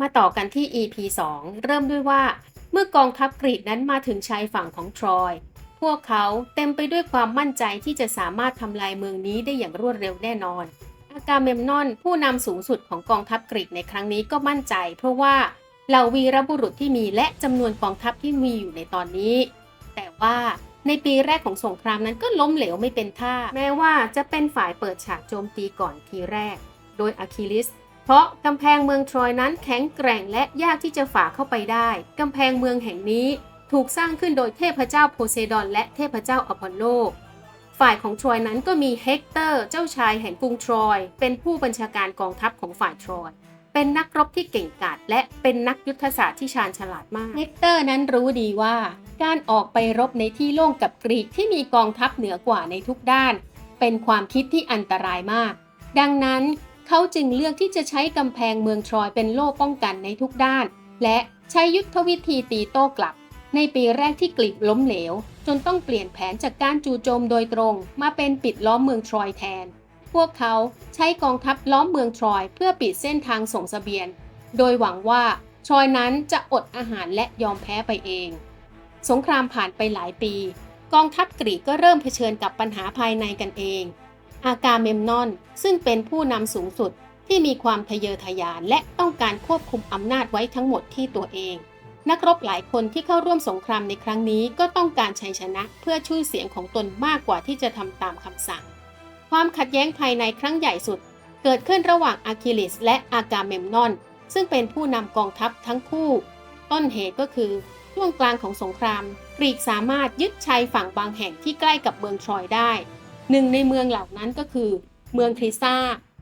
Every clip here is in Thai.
มาต่อกันที่ EP 2 เริ่มด้วยว่า เมื่อกองทัพกรีกนั้นมาถึงชายฝั่งของทรอย พวกเขาเต็มไปด้วยความมั่นใจที่จะสามารถทำลายเมืองนี้ได้อย่างรวดเร็วแน่นอนอากาเมมนอนผู้นำสูงสุดของกองทัพกรีกในครั้งนี้ก็มั่นใจ เพราะว่าเหล่าวีรบุรุษที่มีและจำนวนกองทัพที่มีอยู่ในตอนนี้ แต่ว่าในปีแรกของสงครามนั้นก็ล้มเหลวไม่เป็นท่า แม้ว่าจะเป็นฝ่ายเปิดฉากโจมตีก่อนทีแรก โดยอะคิลิส เพราะกำแพงเมืองทรอยนั้นแข็งแกร่งและยากที่จะฝ่าเข้าไปได้ กำแพงเมืองแห่งนี้ถูกสร้างขึ้นโดยเทพเจ้าโพไซดอนและเทพเจ้าอพอลโล ฝ่ายของทรอยนั้นก็มีเฮกเตอร์เจ้าชายแห่งกรุงทรอย เป็นผู้บัญชาการกองทัพของฝ่ายทรอย เป็นนักรบที่เก่งกาจและเป็นนักยุทธศาสตร์ที่ชาญฉลาดมาก เฮกเตอร์นั้นรู้ดีว่า การออกไปรบในที่โล่งกับกรีกที่มีกองทัพเหนือกว่าในทุกด้าน เป็นความคิดที่อันตรายมาก ดังนั้น เขาจึงเลือกที่จะใช้กำแพงเมืองทรอยเป็นโล่ป้องกันในทุกด้าน และใช้ยุทธวิธีตีโต้กลับ ในปีแรกที่กรีกล้มเหลว จนต้องเปลี่ยนแผนจากการจู่โจมโดยตรง มาเป็นปิดล้อมเมืองทรอยแทน พวกเขาใช้กองทัพล้อมเมืองทรอยเพื่อปิดเส้นทางส่งเสบียง โดยหวังว่าทรอยนั้นจะอดอาหารและยอมแพ้ไปเอง สงครามผ่านไปหลายปี กองทัพกรีกก็เริ่มเผชิญกับปัญหาภายในกันเอง อากาเมมนอน ซึ่งเป็นผู้นำสูงสุดที่มีความทะเยอทะยานและต้องการควบคุมอำนาจไว้ทั้งหมดที่ตัวเอง นักรบหลายคนที่เข้าร่วมสงครามในครั้งนี้ก็ต้องการชัยชนะเพื่อชื่อเสียงของตนมากกว่าที่จะทำตามคำสั่ง ความขัดแย้งภายในครั้งใหญ่สุด เกิดขึ้นระหว่างอาคิลิสและอากาเมมนอน ซึ่งเป็นผู้นำกองทัพทั้งคู่ ต้นเหตุก็คือช่วงกลางของสงครามกรีกสามารถยึดชัยฝั่งบางแห่งที่ใกล้กับเมืองทรอยได้ หนึ่งในเมืองเหล่านั้นก็คือ เมืองคริซา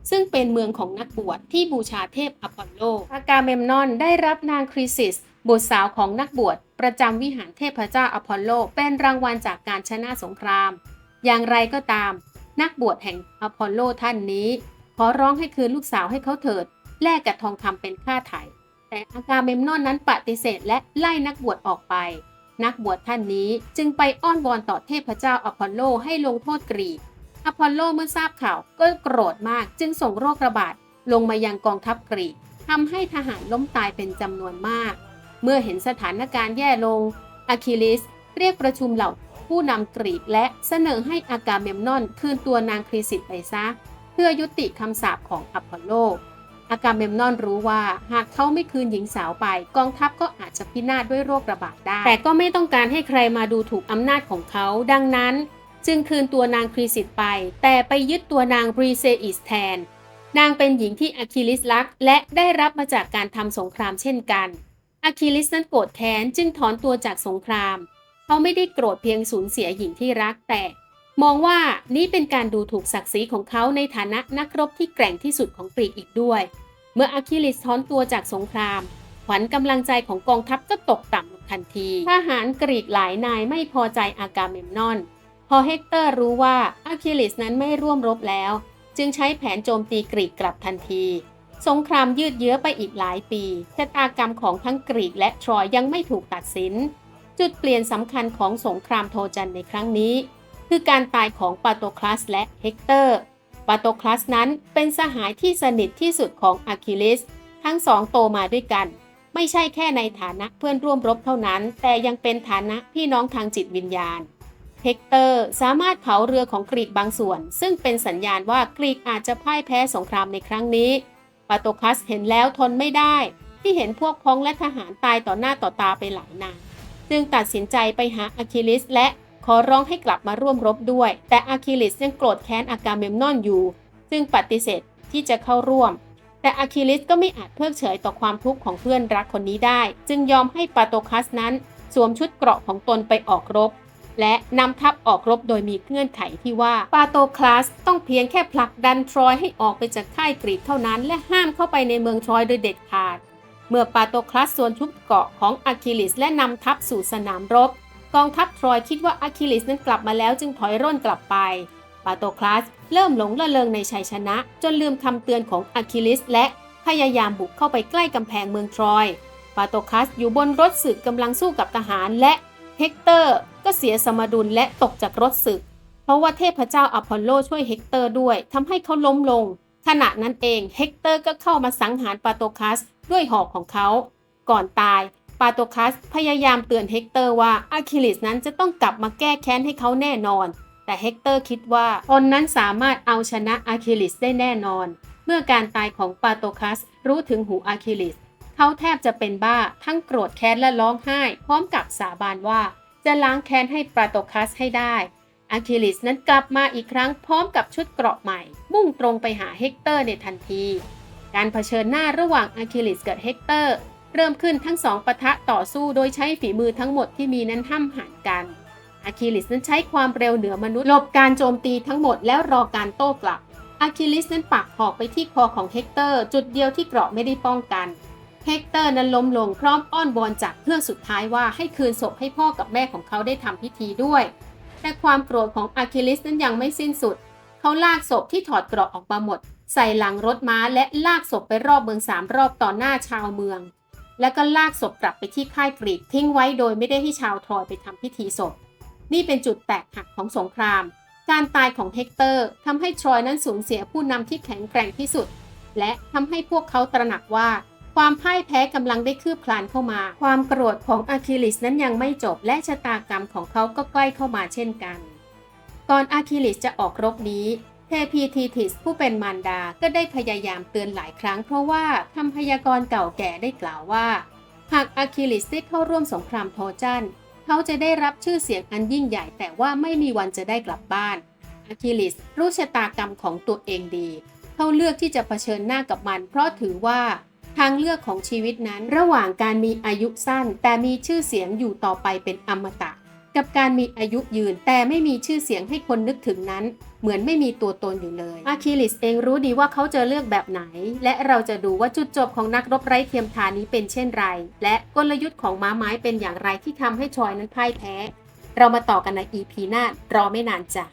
ซึ่งเป็นเมืองของนักบวชที่บูชาเทพอพอลโล อากาเมมนอนได้รับนางคริสิส บุตรสาวของนักบวชประจำวิหารเทพเจ้าอพอลโล เป็นรางวัลจากการชนะสงคราม อย่างไรก็ตาม นักบวชแห่งอพอลโลท่านนี้ ขอร้องให้คืนลูกสาวให้เขาเถิด แลกกับทองคำเป็นค่าไถ่แต่อากาเมมนอนนั้นปฏิเสธและไล่นักบวชออกไป นักบวชท่านนี้จึงไปอ้อนวอนต่อเทพเจ้าอพอลโลให้ลงโทษกรีก อพอลโลเมื่อทราบข่าวก็โกรธมากจึงส่งโรคระบาดลงมายังกองทัพกรีกทำให้ทหารล้มตายเป็นจำนวนมาก เมื่อเห็นสถานการณ์แย่ลงอะคิลิสเรียกประชุมเหล่าผู้นำกรีกและเสนอให้อากาเมมนอนคืนตัวนางคริสิตไปซะ เพื่อยุติคำสาปของอพอลโล อากาเมมนอนรู้ว่าหากเขาไม่คืนหญิงสาวไป กองทัพก็อาจจะพินาศด้วยโรคระบาดได้ แต่ก็ไม่ต้องการให้ใครมาดูถูกอำนาจของเขา ดังนั้น จึงคืนตัวนางครีสิตไป แต่ไปยึดตัวนางบรีเซอิสแทน นางเป็นหญิงที่อะคิลิสรัก และได้รับมาจากการทำสงครามเช่นกันอะคิลิสนั้นโกรธแค้นจึงถอนตัวจากสงครามเขาไม่ได้โกรธเพียงสูญเสียหญิงที่รักแต่ มองว่านี่เป็นการดูถูกศักดิ์ศรีของเขาในฐานะนักรบที่แกร่งที่สุดของกรีกอีกด้วย เมื่ออะคิลิสถอนตัวจากสงคราม ขวัญกำลังใจของกองทัพก็ตกต่ำลงทันทีทหารกรีกหลายนายไม่พอใจอากาเมมนอน พอเฮกเตอร์รู้ว่าอะคิลิสนั้นไม่ร่วมรบแล้ว จึงใช้แผนโจมตีกรีกกลับทันที สงครามยืดเยื้อไปอีกหลายปีชะตากรรมของทั้งกรีกและทรอยยังไม่ถูกตัดสิน จุดเปลี่ยนสำคัญของสงครามโทจันในครั้งนี้ คือการตายของปาโตคลัสและเฮกเตอร์ ปาโตคลัสนั้นเป็นสหายที่สนิทที่สุดของอะคิลิส ทั้งสองโตมาด้วยกัน ไม่ใช่แค่ในฐานะเพื่อนร่วมรบเท่านั้น แต่ยังเป็นฐานะพี่น้องทางจิตวิญญาณ เฮกเตอร์สามารถเผาเรือของกรีกบางส่วน ซึ่งเป็นสัญญาณว่ากรีกอาจจะพ่ายแพ้สงครามในครั้งนี้ ปาโตคลัสเห็นแล้วทนไม่ได้ ที่เห็นพวกพ้องและทหารตายต่อหน้าต่อตาไปหลายนายจึงตัดสินใจไปหาอะคิลิสและ ขอร้องให้กลับมาร่วมรบด้วย แต่อะคิลิสยังโกรธแค้นอากาเมมนอนอยู่จึงปฏิเสธที่จะเข้าร่วม แต่อะคิลิสก็ไม่อาจเพิกเฉยต่อความทุกข์ของเพื่อนรักคนนี้ได้ จึงยอมให้ปาโตคัสนั้น สวมชุดเกราะของตนไปออกรบ และนำทัพออกรบโดยมีเงื่อนไขที่ว่าปาโตคลัสต้องเพียงแค่ผลักดันทรอยให้ออกไปจากค่ายกรีกเท่านั้น และห้ามเข้าไปในเมืองทรอยโดยเด็ดขาดเมื่อปาโตคลัสสวมชุดเกราะของอะคิลิสและนำทัพสู่สนามรบ กองทัพทรอยคิดว่าอะคิลิสนั้นกลับมาแล้วจึงถอยร่นกลับไป ปาโตคลัสเริ่มหลงละเลงในชัยชนะ จนลืมคำเตือนของอะคิลิสและพยายามบุกเข้าไปใกล้กำแพงเมืองทรอย ปาโตคัสอยู่บนรถศึกกำลังสู้กับทหารและเฮกเตอร์ก็เสียสมดุลและตกจากรถศึก เพราะว่าเทพเจ้าอพอลโลช่วยเฮกเตอร์ด้วยทำให้เขาล้มลง ขณะนั้นเองเฮกเตอร์ก็เข้ามาสังหารปาโตคัสด้วยหอกของเขา ก่อนตาย ปาโตคัสพยายามเตือนเฮกเตอร์ว่าอะคิลิสนั้นจะต้องกลับมาแก้แค้นให้เขาแน่นอน แต่เฮกเตอร์คิดว่าตนนั้นสามารถเอาชนะอะคิลิสได้แน่นอน เมื่อการตายของปาโตคัสรู้ถึงหูอะคิลิสเขาแทบจะเป็นบ้าทั้งโกรธแค้นและร้องไห้ พร้อมกับสาบานว่า จะล้างแค้นให้ปาโตคัสให้ได้อะคิลิสนั้นกลับมาอีกครั้งพร้อมกับชุดเกราะใหม่ มุ่งตรงไปหาเฮกเตอร์ในทันที การเผชิญหน้าระหว่างอะคิลิสกับเฮกเตอร์ เริ่มขึ้นทั้งสองปะทะต่อสู้โดยใช้ฝีมือทั้งหมดที่มีนั้นห้ำหันกันอะคิลิสนั้นใช้ความเร็วเหนือมนุษย์หลบการโจมตีทั้งหมดแล้วรอการโต้กลับอะคิลิสนั้นปักหอกไปที่คอของเฮกเตอร์ จุดเดียวที่เกราะไม่ได้ป้องกันเฮกเตอร์นั้นล้มลงพร้อมอ้อนวอนจากเพื่อนสุดท้ายว่าให้คืนศพให้พ่อกับแม่ของเขาได้ทำพิธีด้วย แต่ความโกรธของอะคิลิสนั้นยังไม่สิ้นสุด เขาลากศพที่ถอดเกราะออกมาหมด ใส่หลังรถม้าและลากศพไปรอบเมืองสามรอบต่อหน้าชาวเมือง แล้วก็ลากศพกลับไปที่ค่ายกรีกทิ้งไว้โดยไม่ได้ให้ชาวทรอยไปทำพิธีศพ นี่เป็นจุดแตกหักของสงคราม การตายของเฮกเตอร์ทำให้ทรอยนั้นสูญเสียผู้นำที่แข็งแกร่งที่สุด และทำให้พวกเขาตระหนักว่า ความพ่ายแพ้กำลังได้คืบคลานเข้ามา ความโกรธของอะคิลิสนั้นยังไม่จบ และชะตากรรมของเขาก็ใกล้เข้ามาเช่นกัน ก่อนอะคิลิสจะออกรบนี้ เทพีทีทิสผู้เป็นมารดาก็ได้พยายามเตือนหลายครั้งเพราะว่าคำพยากรณ์เก่าแก่ได้กล่าวว่า หากอะคิลิสได้เข้าร่วมสงครามโทจันเขาจะได้รับชื่อเสียงอันยิ่งใหญ่แต่ว่าไม่มีวันจะได้กลับบ้านอะคิลิสรู้ชะตากรรมของตัวเองดี เขาเลือกที่จะเผชิญหน้ากับมัน เพราะถือว่าทางเลือกของชีวิตนั้นระหว่างการมีอายุสั้น แต่มีชื่อเสียงอยู่ต่อไปเป็นอมตะ กับการมีอายุยืน แต่ไม่มีชื่อเสียงให้คนนึกถึงนั้น เหมือนไม่มีตัวตนอยู่เลยอาคิลิสเองรู้ดีว่าเขาจะเลือกแบบไหน และเราจะดูว่าจุดจบของนักรบไร้เทียมทานนี้เป็นเช่นไร และกลยุทธ์ของม้าไม้เป็นอย่างไรที่ทำให้ทรอยนั้นพ่ายแพ้ เรามาต่อกันใน EP หน้ารอไม่นานจ้ะ